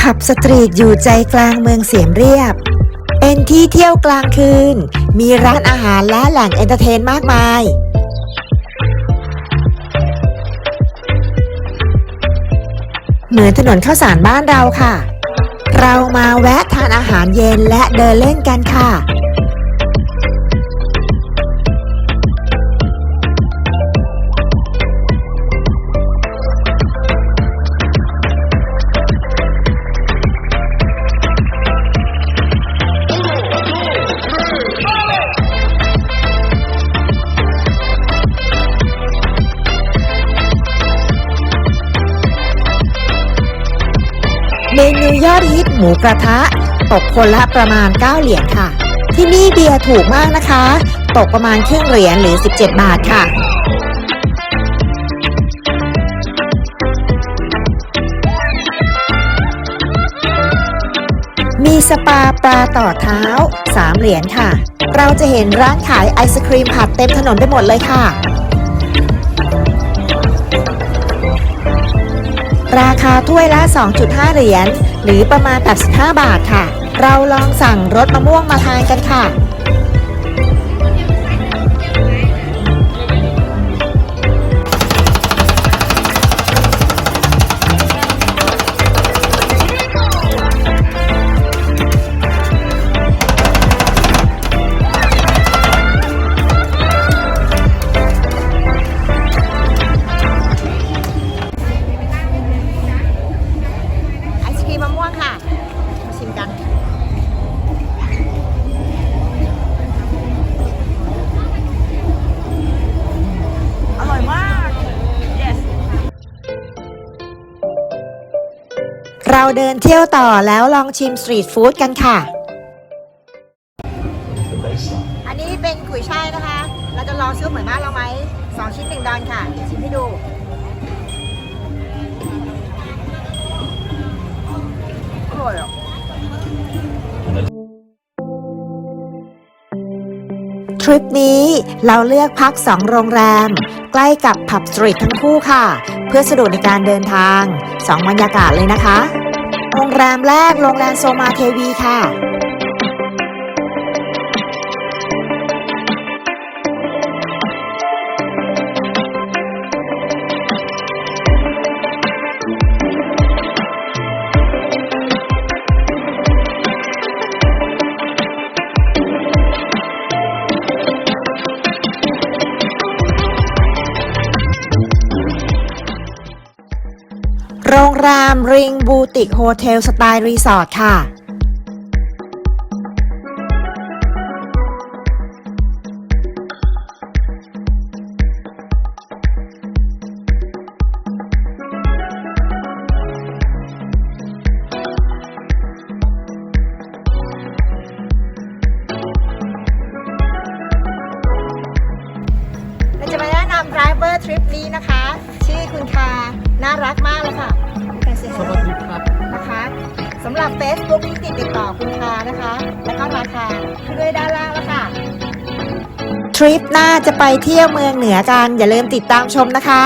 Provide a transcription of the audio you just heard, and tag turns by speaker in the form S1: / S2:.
S1: ผับสตรีทอยู่ใจกลางเมืองเสียมเรียบ เป็นที่เที่ยวกลางคืน มีร้านอาหารและแหล่งเอนเตอร์เทนมากมาย เหมือนถนนข้าวสารบ้านเราค่ะ เรามาแวะทานอาหารเย็นและเดินเล่นกันค่ะ เมนูยอดฮิตหมูกระทะ ตกคนละประมาณ 9 เหรียญค่ะ ที่นี่เบียร์ถูกมากนะคะ ตกประมาณครึ่งเหรียญหรือ 17 บาทค่ะมีสปาปลาต่อเท้า 3 เหรียญค่ะ เราจะเห็นร้านขายไอศครีมผัดเต็มถนนไปหมดเลยค่ะ ราคาถ้วยละ 2.5 เหรียญ หรือประมาณ 85 บาทค่ะ เราลองสั่งรสมะม่วงมาทานกันค่ะ ค่ะ มาชิมกัน
S2: อร่อยมาก yes
S1: เราเดินเที่ยวต่อแล้วลองชิมสตรีทฟู้ดกันค่ะ อันนี้เป็นกุยช่ายนะคะ เราจะลองซื้อเหมือนบ้านเราไหมสองชิ้นหนึ่งดอนค่ะ ชิมให้ดู
S2: ร่อยอะ
S1: ทริปนี้เราเลือกพักสองโรงแรม ใกล้กับผับสตรีททั้งคู่ค่ะ เพื่อสะดวกในการเดินทางสองบรรยากาศเลยนะคะ โรงแรมแรกโรงแรมโซมาเทวีค่ะ โรงแรมริงบูติกโฮเทลสไตล์รีสอร์ทค่ะ เราจะมาแนะนำ driver trip นี้นะคะ ชื่อคุณคา Facebook ที่ติดติดต่อคุณคานะคะ แล้วก็ราคาคือด้วยด้านล่างแล้วค่ะ ทริปหน้าจะไปเที่ยวเมืองเหนือกัน อย่าลืมติดตามชมนะคะ